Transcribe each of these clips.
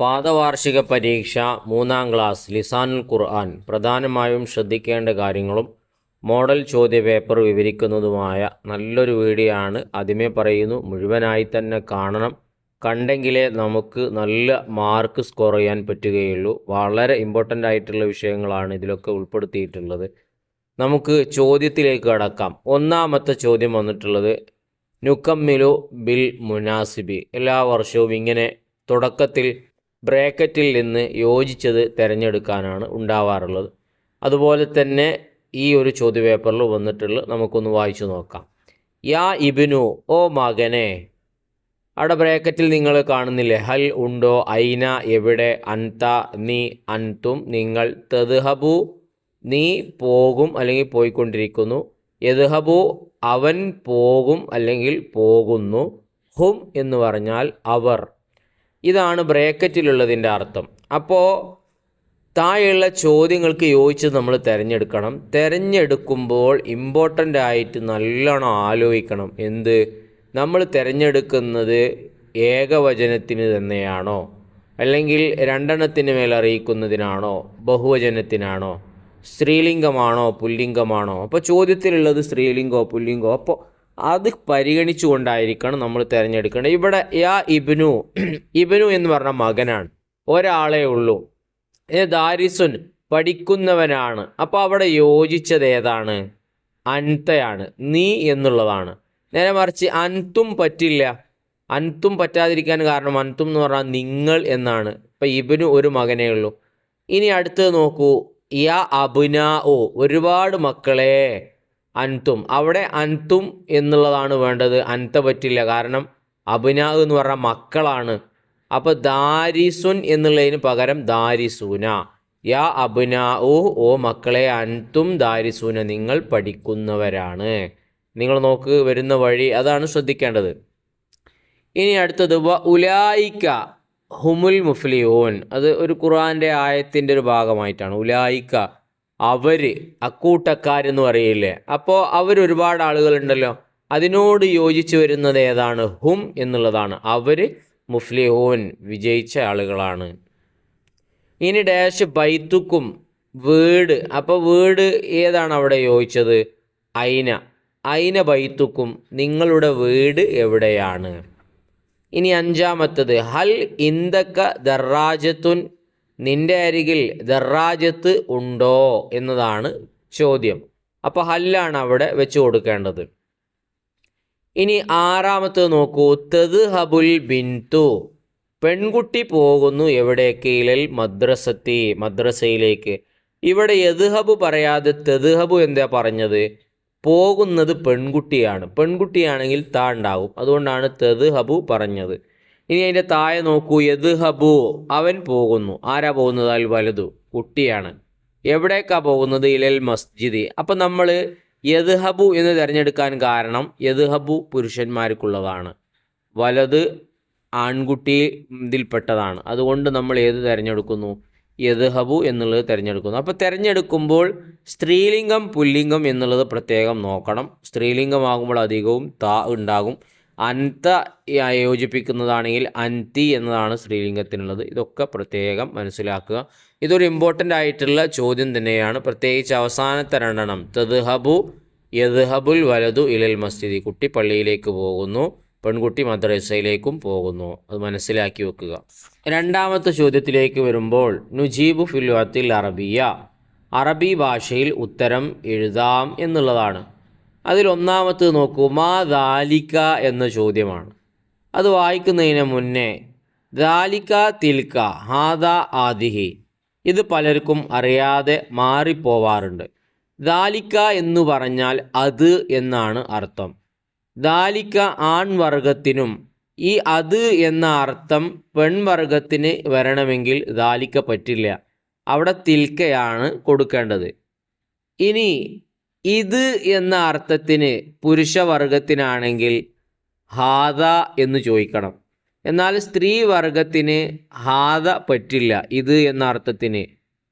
പാദവാർഷിക പരീക്ഷ മൂന്നാം ക്ലാസ് ലിസാനുൽ ഖുർആൻ. പ്രധാനമായും ശ്രദ്ധിക്കേണ്ട കാര്യങ്ങളും മോഡൽ ചോദ്യ പേപ്പർ വിവരിക്കുന്നതുമായ നല്ലൊരു വീഡിയോ ആണ്. ആദ്യമേ പറയുന്നു മുഴുവനായി തന്നെ കാണണം. കണ്ടെങ്കിലേ നമുക്ക് നല്ല മാർക്ക് സ്കോർ ചെയ്യാൻ പറ്റുകയുള്ളൂ. വളരെ ഇമ്പോർട്ടന്റ് ആയിട്ടുള്ള വിഷയങ്ങളാണ് ഇതിലൊക്കെ ഉൾപ്പെടുത്തിയിട്ടുള്ളത്. നമുക്ക് ചോദ്യത്തിലേക്ക് കടക്കാം. ഒന്നാമത്തെ ചോദ്യം വന്നിട്ടുള്ളത് നുക്കമ്മിലു ബിൽ മുനാസിബി. എല്ലാ വർഷവും ഇങ്ങനെ തുടക്കത്തിൽ ബ്രാക്കറ്റിൽ നിന്ന് യോജിച്ചത് തിരഞ്ഞെടുക്കാനാണ് ഉണ്ടാവാറുള്ളത്. അതുപോലെ തന്നെ ഈ ഒരു ചോദ്യപേപ്പറിൽ വന്നിട്ടുള്ള നമുക്കൊന്ന് വായിച്ചു നോക്കാം. യാ ഇബിനു ഓ മകനെ. അവിടെ ബ്രാക്കറ്റിൽ നിങ്ങൾ കാണുന്നില്ലേ? ഹൽ ഉണ്ടോ? ഐന എവിടെ? അൻത നീ അൻതും നിങ്ങൾ. തദ്ഹബു നീ പോകും അല്ലെങ്കിൽ പോയിക്കൊണ്ടിരിക്കുന്നു. യദ്ഹബു അവൻ പോകും അല്ലെങ്കിൽ പോകുന്നു. ഹും എന്ന് പറഞ്ഞാൽ അവർ. ഇതാണ് ബ്രേക്കറ്റിലുള്ളതിന്റെ അർത്ഥം. അപ്പോൾ താഴെയുള്ള ചോദ്യങ്ങൾക്ക് യോജിച്ച് നമ്മൾ തിരഞ്ഞെടുക്കണം. തിരഞ്ഞെടുക്കുമ്പോൾ ഇമ്പോർട്ടന്റ് ആയിട്ട് നല്ലോണം ആലോചിക്കണം. എന്ത്? നമ്മൾ തിരഞ്ഞെടുക്കുന്നത് ഏകവചനത്തിന് തന്നെയാണോ? അല്ലെങ്കിൽ രണ്ടെണ്ണത്തിന് മേൽ അറിയിക്കുന്നതിനാണോ? ബഹുവചനത്തിനാണോ? സ്ത്രീലിംഗമാണോ? പുല്ലിംഗമാണോ? അപ്പോൾ ചോദ്യത്തിലുള്ളത് സ്ത്രീലിംഗോ പുല്ലിംഗോ അപ്പോൾ അത് പരിഗണിച്ചുകൊണ്ടായിരിക്കണം നമ്മൾ തിരഞ്ഞെടുക്കേണ്ടത്. ഇവിടെ യാ ഇബ്നു ഇബ്നു എന്ന് പറഞ്ഞ മകനാണ്. ഒരാളേ ഉള്ളൂ. ദാരിസുൻ പഠിക്കുന്നവനാണ്. അപ്പോൾ അവിടെ യോജിച്ചത് ഏതാണ്? അൻതയാണ്. നീ എന്നുള്ളതാണ്. നേരെ മറിച്ച് അൻതും പറ്റില്ല. അൻതും പറ്റാതിരിക്കാൻ കാരണം അൻതും എന്ന് പറഞ്ഞാൽ നിങ്ങൾ എന്നാണ്. ഇപ്പം ഇബിനു ഒരു മകനേ ഉള്ളൂ. ഇനി അടുത്തത് നോക്കൂ. യാ അബുന ഒരുപാട് മക്കളെ. അൻതും അവിടെ അൻതും എന്നുള്ളതാണ് വേണ്ടത്. അൻത പറ്റില്ല. കാരണം അബിനാ എന്ന് പറഞ്ഞ മക്കളാണ്. അപ്പോൾ ദാരിസുൻ എന്നുള്ളതിന് പകരം ദാരിസൂന. യാ അബുന ഓ ഓ മക്കളെ അൻതും ദാരിസൂന. നിങ്ങൾ പഠിക്കുന്നവരാണ്. നിങ്ങൾ നോക്ക് വരുന്ന വഴി അതാണ് ശ്രദ്ധിക്കേണ്ടത്. ഇനി അടുത്തത് വ ഉലായിക്ക ഹുമുൽ മുഫ്ലിയോൻ. അത് ഒരു ഖുറാന്റെ ആയത്തിന്റെ ഒരു ഭാഗമായിട്ടാണ്. ഉലായിക്ക അവർ അക്കൂട്ടക്കാരെന്ന് പറയില്ലേ? അപ്പോൾ അവർ ഒരുപാട് ആളുകളുണ്ടല്ലോ. അതിനോട് യോജിച്ച് വരുന്നത് ഏതാണ്? ഹും എന്നുള്ളതാണ്. അവർ മുഫ്ലിഹൂൻ വിജയിച്ച ആളുകളാണ്. ഇനി ഡാഷ് ബൈത്തുക്കും വീട് അപ്പോൾ വീട് ഏതാണ് അവിടെ യോജിച്ചത് ഐന. ഐന ബൈത്തുക്കും നിങ്ങളുടെ വീട് എവിടെയാണ്? ഇനി അഞ്ചാമത്തത്. ഹൽ ഇന്ദക്ക ദർറാജത്തുൻ നിന്റെ അരികിൽ ദറാജത്ത് ഉണ്ടോ എന്നതാണ് ചോദ്യം. അപ്പോൾ ഹല്ലാണ് അവിടെ വെച്ച് കൊടുക്കേണ്ടത്. ഇനി ആറാമത്തെ നോക്കൂ. തെത് ഹബുൽ ബിന്തു. പെൺകുട്ടി പോകുന്നു എവിടേക്ക്? ഇലൽ മദ്രസത്തി മദ്രസയിലേക്ക്. ഇവിടെ യദ്ഹബു പറയാതെ തെദ്ഹബു എന്താ പറഞ്ഞത്? പോകുന്നത് പെൺകുട്ടിയാണ്. പെൺകുട്ടിയാണെങ്കിൽ താ ഉണ്ടാവും. അതുകൊണ്ടാണ് തെദ്ഹബു പറഞ്ഞത്. ഇനി അതിന്റെ താഴെ നോക്കൂ. യദ്ഹബു അവൻ പോകുന്നു. ആരാ പോകുന്നത്? അൽ വലുതു കുട്ടിയാണ്. എവിടേക്കാ പോകുന്നത്? ഇലൽ മസ്ജിദ്. അപ്പം നമ്മൾ യദ്ഹബു എന്ന് തിരഞ്ഞെടുക്കാൻ കാരണം യദ്ഹബു പുരുഷന്മാർക്കുള്ളതാണ്. വലത് ആൺകുട്ടി ഇതിൽപ്പെട്ടതാണ്. അതുകൊണ്ട് നമ്മൾ ഏത് തിരഞ്ഞെടുക്കുന്നു? യദ്ഹബു എന്നുള്ളത് തിരഞ്ഞെടുക്കുന്നു. അപ്പോൾ തിരഞ്ഞെടുക്കുമ്പോൾ സ്ത്രീലിംഗം പുല്ലിംഗം എന്നുള്ളത് പ്രത്യേകം നോക്കണം. സ്ത്രീലിംഗമാകുമ്പോൾ അധികവും താ ഉണ്ടാകും. അൻത യോജിപ്പിക്കുന്നതാണെങ്കിൽ അന്തി എന്നതാണ് സ്ത്രീലിംഗത്തിനുള്ളത്. ഇതൊക്കെ പ്രത്യേകം മനസ്സിലാക്കുക. ഇതൊരു ഇമ്പോർട്ടന്റ് ആയിട്ടുള്ള ചോദ്യം തന്നെയാണ്. പ്രത്യേകിച്ച് അവസാനത്തെ രണ്ടെണ്ണം. തദ്ഹബു യദ്ഹബുൽ വലതു ഇലൽ മസ്ജിദി. കുട്ടി പള്ളിയിലേക്ക് പോകുന്നു. പെൺകുട്ടി മദ്രസയിലേക്കും പോകുന്നു. അത് മനസ്സിലാക്കി വെക്കുക. രണ്ടാമത്തെ ചോദ്യത്തിലേക്ക് വരുമ്പോൾ നുജീബു ഫിൽവത്തിൽ അറബിയ. അറബി ഭാഷയിൽ ഉത്തരം എഴുതാം എന്നുള്ളതാണ്. അതിൽ ഒന്നാമത്തത് നോക്കൂ മാ ദാലിക്ക എന്ന ചോദ്യമാണ്. അത് വായിക്കുന്നതിന് മുന്നേ ദാലിക്ക തിൽക്ക ഹാദ ആദിഹി. ഇത് പലർക്കും അറിയാതെ മാറിപ്പോവാറുണ്ട്. ദാലിക്ക എന്ന് പറഞ്ഞാൽ അത് എന്നാണ് അർത്ഥം. ദാലിക്ക ആൺവർഗത്തിനും ഈ അത് എന്ന അർത്ഥം പെൺവർഗത്തിന് വരണമെങ്കിൽ ദാലിക്ക പറ്റില്ല. അവിടെ തിൽക്കയാണ് കൊടുക്കേണ്ടത്. ഇനി ഇത് എന്ന അർത്ഥത്തിന് പുരുഷവർഗത്തിനാണെങ്കിൽ ഹാദ എന്ന് ചോദിക്കണം. എന്നാൽ സ്ത്രീ വർഗത്തിന് ഹാദ പറ്റില്ല. ഇത് എന്ന അർത്ഥത്തിന്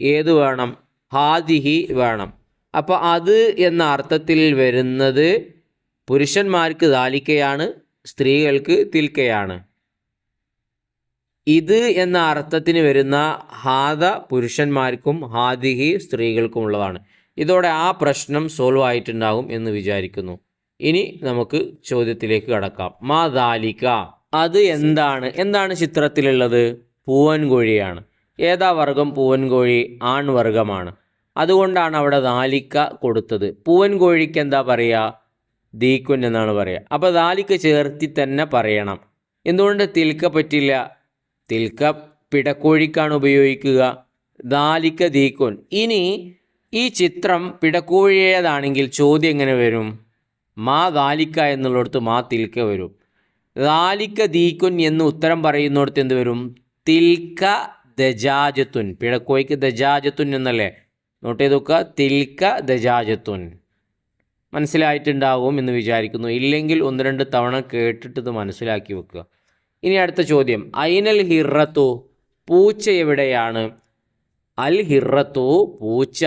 ഏത് വേണം? ഹാദിഹി വേണം. അപ്പോൾ അത് എന്ന അർത്ഥത്തിൽ വരുന്നത് പുരുഷന്മാർക്ക് ദാലിക്കയാണ് സ്ത്രീകൾക്ക് തിൽക്കയാണ്. ഇത് എന്ന അർത്ഥത്തിന് വരുന്ന ഹാദ പുരുഷന്മാർക്കും ഹാദിഹി സ്ത്രീകൾക്കും ഉള്ളതാണ്. ഇതോടെ ആ പ്രശ്നം സോൾവ് ആയിട്ടുണ്ടാകും എന്ന് വിചാരിക്കുന്നു. ഇനി നമുക്ക് ചോദ്യത്തിലേക്ക് കടക്കാം. മാ ദാലിക. അത് എന്താണ്? എന്താണ് ചിത്രത്തിലുള്ളത്? പൂവൻ കോഴിയാണ് ഏതാ വർഗം? പൂവൻകോഴി ആൺവർഗമാണ്. അതുകൊണ്ടാണ് അവിടെ ദാലിക്ക കൊടുത്തത്. പൂവൻകോഴിക്ക് എന്താ പറയുക ദീക്കുൻ എന്നാണ് പറയുക അപ്പോൾ ദാലിക്ക ചേർത്തി തന്നെ പറയണം. എന്തുകൊണ്ട് തിൽക്ക പറ്റില്ല? തിൽക്ക പിടക്കോഴിക്കാണ് ഉപയോഗിക്കുക. ദാലിക്ക ദീക്കുൻ. ഇനി ഈ ചിത്രം പിടക്കോഴിയേതാണെങ്കിൽ ചോദ്യം എങ്ങനെ വരും. മാ ദാലിക്ക എന്നുള്ളിടത്ത് മാ തിൽക്ക വരും. ദാലിക്ക ദീക്കുൻ എന്ന് ഉത്തരം പറയുന്നിടത്ത് എന്ത് വരും? തിൽക്ക ദജാജത്തുൻ. പിടക്കോയ്ക്ക് ദജാജത്തുൻ എന്നല്ലേ? നോട്ട് ചെയ്ത് നോക്കുക. തിൽക്ക ദജാജത്തുൻ. മനസ്സിലായിട്ടുണ്ടാവും എന്ന് വിചാരിക്കുന്നു. ഇല്ലെങ്കിൽ ഒന്ന് രണ്ട് തവണ കേട്ടിട്ട് ഇത് മനസ്സിലാക്കി വെക്കുക. ഇനി അടുത്ത ചോദ്യം. ഐനൽ ഹിറത്തു പൂച്ച എവിടെയാണ്? അൽ ഹിറത്തു പൂച്ച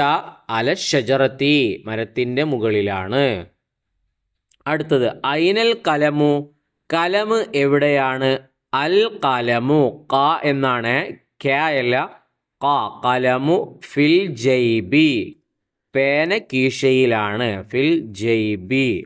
അല ഷജറത്തി മരത്തിന്റെ മുകളിലാണ്. അടുത്തത് ഐനൽ കലമു കലമ് എവിടെയാണ്? അൽ കലമു ക എന്നാണ്. ക്യ ക കലമു ഫിൽ ജൈബി പേന കീശയിലാണ്. ഫിൽ ജൈബി.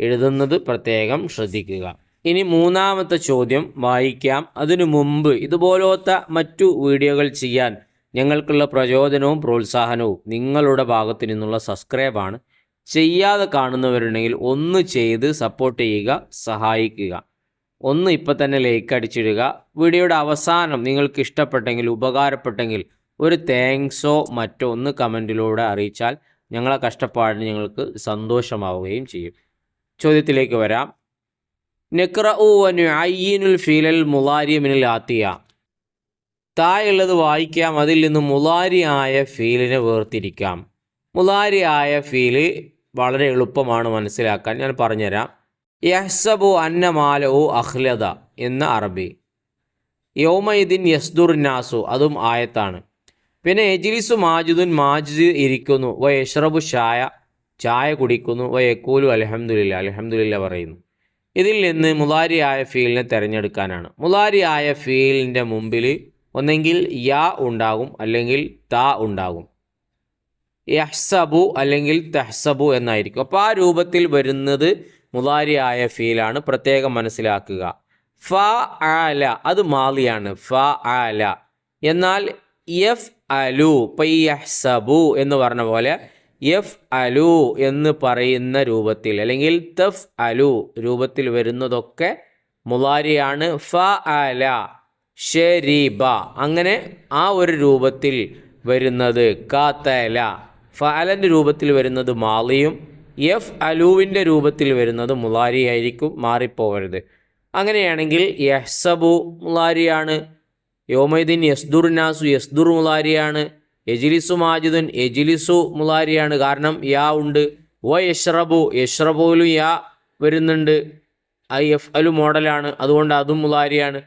എഴുതുന്നത് പ്രത്യേകം ശ്രദ്ധിക്കുക. ഇനി മൂന്നാമത്തെ ചോദ്യം വായിക്കാം. അതിനു മുമ്പ് ഇതുപോലത്തെ മറ്റു വീഡിയോകൾ ചെയ്യാൻ ഞങ്ങൾക്കുള്ള പ്രചോദനവും പ്രോത്സാഹനവും നിങ്ങളുടെ ഭാഗത്തു നിന്നുള്ള സബ്സ്ക്രൈബാണ്. ചെയ്യാതെ കാണുന്നവരുണ്ടെങ്കിൽ ഒന്ന് ചെയ്ത് സപ്പോർട്ട് ചെയ്യുക സഹായിക്കുക. ഒന്ന് ഇപ്പം തന്നെ ലൈക്ക് അടിച്ചിടുക. വീഡിയോയുടെ അവസാനം നിങ്ങൾക്ക് ഇഷ്ടപ്പെട്ടെങ്കിൽ ഉപകാരപ്പെട്ടെങ്കിൽ ഒരു താങ്ക്സോ മറ്റോ ഒന്ന് കമന്റിലൂടെ അറിയിച്ചാൽ ഞങ്ങളെ കഷ്ടപ്പാടിന് ഞങ്ങൾക്ക് സന്തോഷമാവുകയും ചെയ്യും. ചോദ്യത്തിലേക്ക് വരാം. നെക്റഉ അയ്യനുൽ ഫീലൽ മുലാരിയമിനിൽ ആത്തിയ തായുള്ളത് വായിക്കാം. അതിൽ നിന്ന് മുലാരിയായ ഫീലിനെ വേർതിരിക്കാം. മുലാരിയായ ഫീൽ വളരെ എളുപ്പമാണ് മനസ്സിലാക്കാൻ. ഞാൻ പറഞ്ഞുതരാം. യഹ്സബു അന്നമാലോ അഹ്ലദ എന്ന അറബി. യൗമൈദിൻ യസ്ദുർ നാസു അതും ആയത്താണ്. പിന്നെ എജിലിസു മാജിദുൻ മാജിദ് ഇരിക്കുന്നു. വ യഷ്റബു ഷായ ചായ കുടിക്കുന്നു. വ യക്കൂലു അലഹമുല്ല അലഹമുല്ല പറയുന്നു. ഇതിൽ നിന്ന് മുലാരിയായ ഫീലിനെ തിരഞ്ഞെടുക്കാനാണ്. മുലാരിയായ ഫീലിന്റെ മുമ്പിൽ ഒന്നെങ്കിൽ യാ ഉണ്ടാകും അല്ലെങ്കിൽ ത ഉണ്ടാകും. യഹ്സബു അല്ലെങ്കിൽ തെഹ്സബു എന്നായിരിക്കും. അപ്പോൾ ആ രൂപത്തിൽ വരുന്നത് മുതാരിയായ ഫീലാണ്. പ്രത്യേകം മനസ്സിലാക്കുക. ഫ ആല അത് മാലിയാണ്. ഫ ആല എന്നാൽ എഫ് അലു പയ്യഹ്സബു എന്ന് പറഞ്ഞ പോലെ എഫ് അലു എന്ന് പറയുന്ന രൂപത്തിൽ അല്ലെങ്കിൽ തഫ് അലു രൂപത്തിൽ വരുന്നതൊക്കെ മുലാരിയാണ് ഫ അല. ഷെരീബ അങ്ങനെ ആ ഒരു രൂപത്തിൽ വരുന്നത് കാത്തല ഫഅലന്റെ രൂപത്തിൽ വരുന്നത് മാലിയും എഫ് അലുവിന്റെ രൂപത്തിൽ വരുന്നത് മുലാരി ആയിരിക്കും മാറിപ്പോവരുത് അങ്ങനെയാണെങ്കിൽ യഹ്സബു മുലാരിയാണ് യോമൈദീൻ യസ്ദുർ നാസു യസ്ദുർ മുലാരിയാണ് എജിലിസു മാജിദുൻ എജിലിസു മുലാരിയാണ് കാരണം യാ ഉണ്ട്. വ യഷ്റബു യഷ്റബുലും യാ വരുന്നുണ്ട്. ഐ എഫ് അലു മോഡലാണ് അതുകൊണ്ട് അതും മുലാരിയാണ്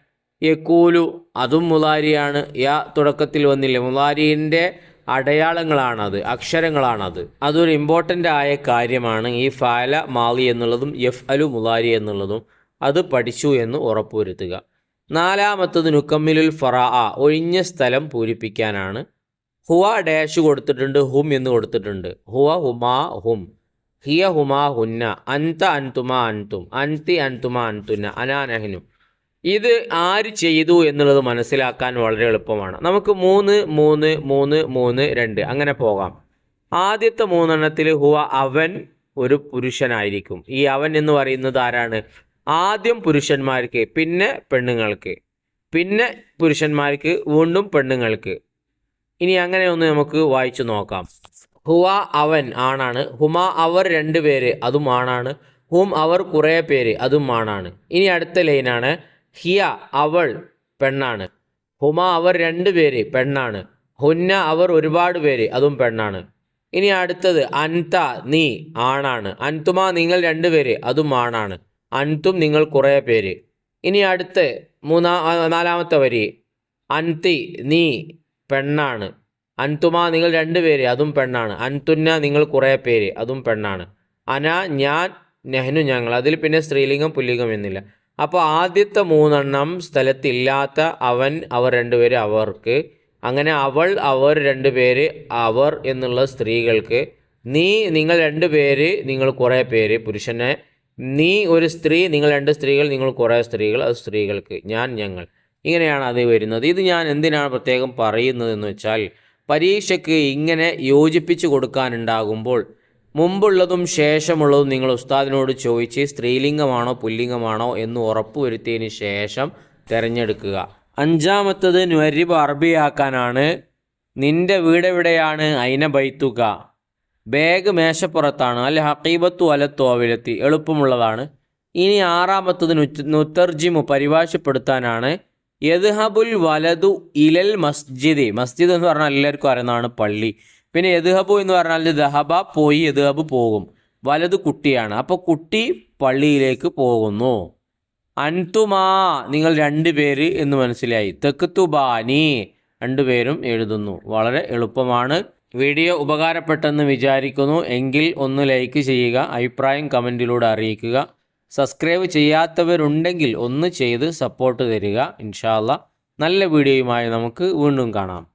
യക്കൂലു അതും മുലാരിയാണ്. യാ തുടക്കത്തിൽ വന്നില്ല? മുലാരിന്റെ അടയാളങ്ങളാണത് അക്ഷരങ്ങളാണത്. അതൊരു ഇമ്പോർട്ടന്റ് ആയ കാര്യമാണ് ഈ ഫാല മാളി എന്നുള്ളതും എഫ് അലു മുലാരി എന്നുള്ളതും. അത് പഠിച്ചു എന്ന് ഉറപ്പുവരുത്തുക. നാലാമത്തത് നുക്കമ്മിലുൽ ഫറാ ഒഴിഞ്ഞ സ്ഥലം പൂരിപ്പിക്കാനാണ്. ഹുവ ഡാഷ് കൊടുത്തിട്ടുണ്ട് ഹും എന്ന് കൊടുത്തിട്ടുണ്ട്. ഹുവ ഹുമാ ഹും. ഹിയ ഹുമാ ഹുന്ന. അൻത അൻതുമാ അൻതും അൻതി അൻതുമാ അൻതുന്ന അനാനഹനു ഇത് ആര് ചെയ്തു എന്നുള്ളത് മനസ്സിലാക്കാൻ വളരെ എളുപ്പമാണ്. നമുക്ക് മൂന്ന് മൂന്ന് മൂന്ന് മൂന്ന് രണ്ട് അങ്ങനെ പോകാം. ആദ്യത്തെ മൂന്നെണ്ണത്തിൽ ഹുവ അവൻ ഒരു പുരുഷനായിരിക്കും. ഈ അവൻ എന്ന് പറയുന്നത് ആരാണ്? ആദ്യം പുരുഷന്മാർക്ക് പിന്നെ പെണ്ണുങ്ങൾക്ക്. പിന്നെ പുരുഷന്മാർക്ക് വീണ്ടും പെണ്ണുങ്ങൾക്ക്. ഇനി അങ്ങനെ ഒന്ന് നമുക്ക് വായിച്ചു നോക്കാം. ഹുവ അവൻ ആണാണ്. ഹുമ അവർ രണ്ട് പേര് അതും ആണാണ്. ഹും അവർ കുറേ പേര് അതും ആണാണ്. ഇനി അടുത്ത ലൈനാണ്. ഹിയ അവൾ പെണ്ണാണ്. ഹുമ അവർ രണ്ട് പേര് പെണ്ണാണ്. ഹുന്ന അവർ ഒരുപാട് പേര് അതും പെണ്ണാണ്. ഇനി അടുത്തത് അൻത നീ ആണാണ്. അൻതുമ നിങ്ങൾ രണ്ട് പേര് അതും ആണാണ്. അൻതും നിങ്ങൾ കുറേ പേര്. ഇനി അടുത്ത് മൂന്നാ നാലാമത്തെ വരി. അൻതി നീ പെണ്ണാണ്. അൻതുമ നിങ്ങൾ രണ്ട് പേര് അതും പെണ്ണാണ്. അൻതുന്ന നിങ്ങൾ കുറേ പേര് അതും പെണ്ണാണ്. അന ഞാൻ നെഹ്നു ഞങ്ങൾ. അതിൽ പിന്നെ സ്ത്രീലിംഗം പുല്ലിംഗം എന്നില്ല. അപ്പോൾ ആദ്യത്തെ മൂന്നെണ്ണം സ്ഥലത്തില്ലാത്ത അവൻ അവർ രണ്ടുപേര് അവർക്ക്. അങ്ങനെ അവൾ അവർ രണ്ടുപേര് അവർ എന്നുള്ള സ്ത്രീകൾക്ക്. നീ നിങ്ങൾ രണ്ട് പേര് നിങ്ങൾ കുറേ പേര്. പുരുഷനെ നീ ഒരു സ്ത്രീ നിങ്ങൾ രണ്ട് സ്ത്രീകൾ നിങ്ങൾ കുറേ സ്ത്രീകൾ. അത് സ്ത്രീകൾക്ക് ഞാൻ ഞങ്ങൾ. ഇങ്ങനെയാണ് അത് വരുന്നത്. ഇത് ഞാൻ എന്തിനാണ് പ്രത്യേകം പറയുന്നതെന്ന് വെച്ചാൽ പരീക്ഷയ്ക്ക് ഇങ്ങനെ യോജിപ്പിച്ച് കൊടുക്കാനുണ്ടാകുമ്പോൾ മുമ്പുള്ളതും ശേഷമുള്ളതും നിങ്ങൾ ഉസ്താദിനോട് ചോദിച്ച് സ്ത്രീലിംഗമാണോ പുല്ലിംഗമാണോ എന്ന് ഉറപ്പുവരുത്തിയതിന് ശേഷം തിരഞ്ഞെടുക്കുക. അഞ്ചാമത്തത് നുവരിബ് അറബിയാക്കാനാണ്. നിന്റെ വീട് എവിടെയാണ്? അയിന ബൈത്തുക. ബാഗ് മേശപ്പുറത്താണ്. അല്ല ഹക്കീബത്തു അല തോവിലെത്തി. എളുപ്പമുള്ളതാണ്. ഇനി ആറാമത്തത് നുത്തർജിമു പരിഭാഷപ്പെടുത്താനാണ്. യദ്ഹബുൽ വലതു ഇലൽ മസ്ജിദ്. മസ്ജിദ് എന്ന് പറഞ്ഞാൽ എല്ലാവർക്കും അറിയുന്നതാണ് പള്ളി. പിന്നെ യദ്ഹബു എന്ന് പറഞ്ഞാൽ ദഹബ പോയി യദ്ഹബ് പോകും. വലത് കുട്ടിയാണ്. അപ്പോൾ കുട്ടി പള്ളിയിലേക്ക് പോകുന്നു. അൻതുമാ നിങ്ങൾ രണ്ടുപേര് എന്ന് മനസ്സിലായി. തെക്കുത്തുബാനി രണ്ടുപേരും എഴുതുന്നു. വളരെ എളുപ്പമാണ്. വീഡിയോ ഉപകാരപ്പെട്ടെന്ന് വിചാരിക്കുന്നു. എങ്കിൽ ഒന്ന് ലൈക്ക് ചെയ്യുക അഭിപ്രായം കമന്റിലൂടെ അറിയിക്കുക. സബ്സ്ക്രൈബ് ചെയ്യാത്തവരുണ്ടെങ്കിൽ ഒന്ന് ചെയ്ത് സപ്പോർട്ട് തരിക. ഇൻഷാല്ല നല്ല വീഡിയോയുമായി നമുക്ക് വീണ്ടും കാണാം.